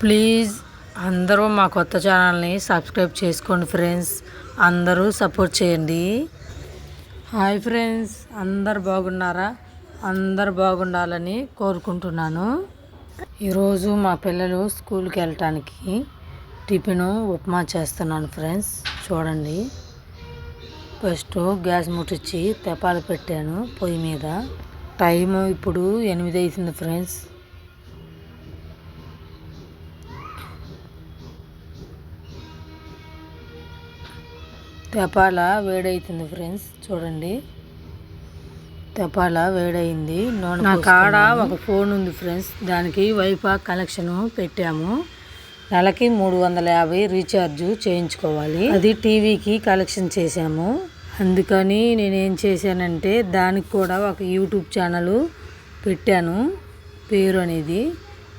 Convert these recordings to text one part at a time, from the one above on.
Please అందరూ మా కొత్త ఛానల్ని సబ్స్క్రైబ్ చేసుకోండి ఫ్రెండ్స్. అందరూ సపోర్ట్ చేయండి. హాయ్ ఫ్రెండ్స్ అందరు బాగున్నారా? అందరు బాగుండాలని కోరుకుంటున్నాను. ఈరోజు మా పిల్లలు స్కూల్కి వెళ్ళటానికి టిఫిన్ ఉప్మా చేస్తున్నాను ఫ్రెండ్స్. చూడండి. ఫస్ట్ గ్యాస్ ముట్టించి తెపాలు పెట్టాను పొయ్యి మీద. టైం ఇప్పుడు ఎనిమిది అవుతుంది ఫ్రెండ్స్. తెపాల వేడవుతుంది ఫ్రెండ్స్. చూడండి. తెపాల వేడైంది. నా కాడ ఒక ఫోన్ ఉంది ఫ్రెండ్స్. దానికి వైఫై కనెక్షన్ పెట్టాము. నెలకి మూడు వందల యాభై రీఛార్జ్ చేయించుకోవాలి. అది టీవీకి కలెక్షన్ చేశాము. అందుకని నేను చేశానంటే దానికి కూడా ఒక యూట్యూబ్ ఛానల్ పెట్టాను. పేరు అనేది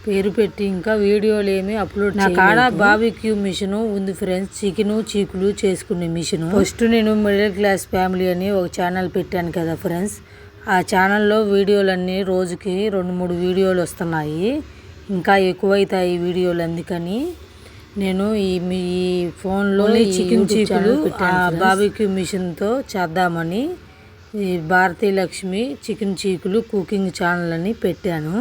పేరు పెట్టి ఇంకా వీడియోలు ఏమి అప్లోడ్ నా కాడ బాబిక్యూ మిషన్ ఉంది ఫ్రెండ్స్. చికెన్ చీకులు చేసుకునే మిషన్. ఫస్ట్ నేను మిడిల్ క్లాస్ ఫ్యామిలీ అని ఒక ఛానల్ పెట్టాను కదా ఫ్రెండ్స్. ఆ ఛానల్లో వీడియోలన్నీ రోజుకి రెండు మూడు వీడియోలు వస్తున్నాయి. ఇంకా ఎక్కువైతాయి వీడియోలు అందుకని నేను ఈ మీ ఫోన్లో చికెన్ చీకులు బాబిక్యూ మిషన్తో చేద్దామని ఈ భారతీ లక్ష్మి చికెన్ చీకులు కుకింగ్ ఛానల్ అని పెట్టాను.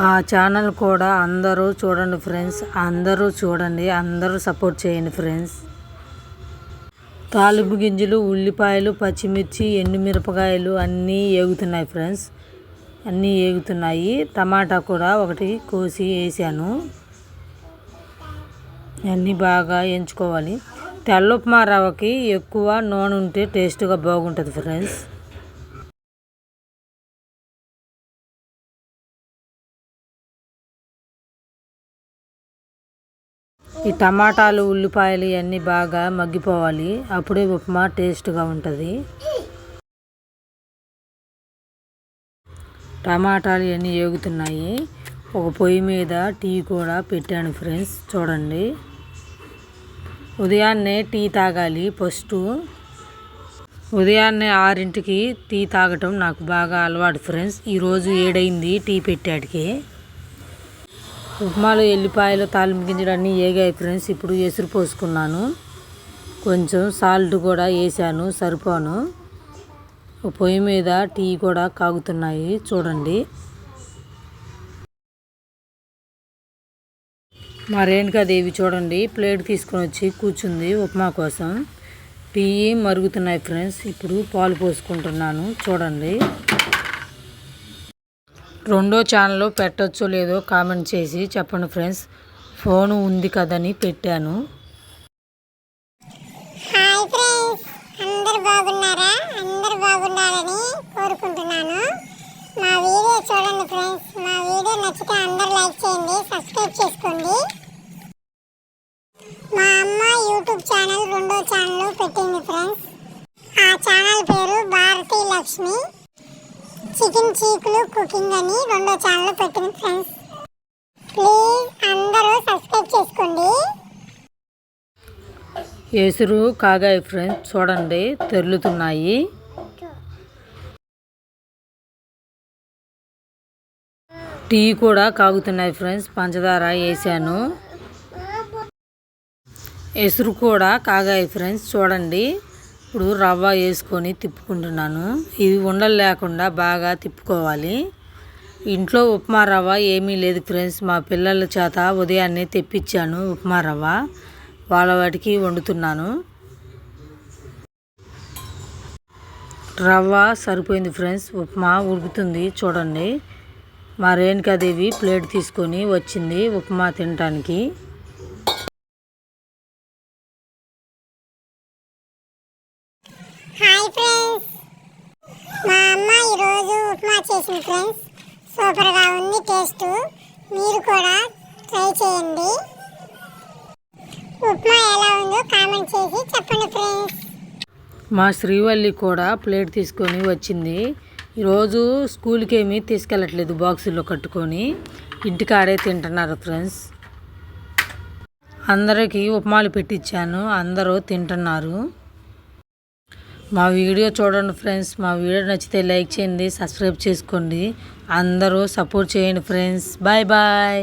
ఆ ఛానల్ కూడా అందరూ చూడండి ఫ్రెండ్స్. అందరూ చూడండి. అందరూ సపోర్ట్ చేయండి ఫ్రెండ్స్. తాలింపు గింజలు ఉల్లిపాయలు పచ్చిమిర్చి ఎండుమిరపకాయలు అన్నీ ఏగుతున్నాయి ఫ్రెండ్స్. అన్నీ ఏగుతున్నాయి. టమాటా కూడా ఒకటి కోసి వేసాను. అన్నీ బాగా ఎంచుకోవాలి. తెల్ల ఉప్మా రవ్వకి ఎక్కువ నూనె ఉంటే టేస్ట్గా బాగుంటుంది ఫ్రెండ్స్. ఈ టమాటాలు ఉల్లిపాయలు ఇవన్నీ బాగా మగ్గిపోవాలి. అప్పుడే ఉప్మా టేస్ట్గా ఉంటుంది. టమాటాలు ఇవన్నీ ఏగుతున్నాయి. ఒక పొయ్యి మీద టీ కూడా పెట్టాను ఫ్రెండ్స్ చూడండి. ఉదయాన్నే టీ తాగాలి ఫస్ట్. ఉదయాన్నే ఆరింటికి టీ తాగటం నాకు బాగా అలవాటు ఫ్రెండ్స్. ఈరోజు ఏడైంది టీ పెట్టాడికి ఉప్మాలో ఎల్లిపాయలు తాలింపు గింజలు అన్నీ ఏగాయి ఫ్రెండ్స్. ఇప్పుడు ఎసురు పోసుకున్నాను. కొంచెం సాల్ట్ కూడా వేసాను సరిపోను. పొయ్యి మీద టీ కూడా కాగుతున్నాయి చూడండి. మా రేణుకాదేవి చూడండి ప్లేట్ తీసుకొని వచ్చి కూర్చుంది ఉప్మా కోసం. టీ మరుగుతున్నాయి ఫ్రెండ్స్. ఇప్పుడు పాలు పోసుకుంటున్నాను చూడండి. రెండో ఛానల్ పెట్టచ్చో లేదో కామెంట్ చేసి చెప్పండి ఫ్రెండ్స్. ఫోన్ ఉంది కదని పెట్టాను. Hi friends. అందరు బాగున్నారా? అందరు బాగుండాలని కోరుకుంటున్నాను. మా వీడియో చూడండి ఫ్రెండ్స్. మా వీడియో నచ్చితే అందరు లైక్ చేయండి సబ్స్క్రైబ్ చేసుకోండి. మా అమ్మ యూట్యూబ్ ఛానల్ రెండో ఛానల్ పెట్టింది ఫ్రెండ్స్. ఆ ఛానల్ పేరు భారతీ లక్ష్మి. చికెన్ చీకులు కుకింగ్ అని రెండో ఛానల్ పెట్టింది ఫ్రెండ్స్ ప్లీజ్ అందరూ సబ్స్క్రైబ్ చేసుకోండి. ఎసురు కాగాయ ఫ్రెండ్స్ చూడండి తెరులుతున్నాయి. టీ కూడా కాగుతున్నాయి ఫ్రెండ్స్ పంచదార వేసాను ఎసురు కూడా కాగాయి ఫ్రెండ్స్ చూడండి. ఇప్పుడు రవ్వ వేసుకొని తిప్పుకుంటున్నాను. ఇది ఉండలు లేకుండా బాగా తిప్పుకోవాలి. ఇంట్లో ఉప్మా రవ్వ ఏమీ లేదు ఫ్రెండ్స్. మా పిల్లల చేత ఉదయాన్నే తెప్పించాను ఉప్మా రవ్వ. వాళ్ళ వాటికి వండుతున్నాను. రవ్వ సరిపోయింది ఫ్రెండ్స్. ఉప్మా ఉడుకుతుంది చూడండి. మా రేణుకాదేవి ప్లేట్ తీసుకొని వచ్చింది ఉప్మా తినటానికి హాయ్ ఫ్రెండ్స్ మా అమ్మ ఈరోజు ఉప్మా చేసింది ఫ్రెండ్స్ సూపర్గా ఉంది టేస్ట్ మీరు కూడా ట్రై చేయండి. ఉప్మా ఎలా ఉందో కామెంట్ చేసి చెప్పండి ఫ్రెండ్స్ మా శ్రీవల్లి కూడా ప్లేట్ తీసుకొని వచ్చింది. ఈరోజు స్కూల్కి ఏమీ తీసుకెళ్ళట్లేదు బాక్సుల్లో కట్టుకొని. ఇంటికాడే తింటున్నారు ఫ్రెండ్స్ అందరికీ ఉప్మాలు పెట్టించాను అందరూ తింటున్నారు. మా వీడియో చూడండి ఫ్రెండ్స్. మా వీడియో నచ్చితే లైక్ చేయండి సబ్స్క్రైబ్ చేసుకోండి. అందరూ సపోర్ట్ చేయండి ఫ్రెండ్స్. Bye bye.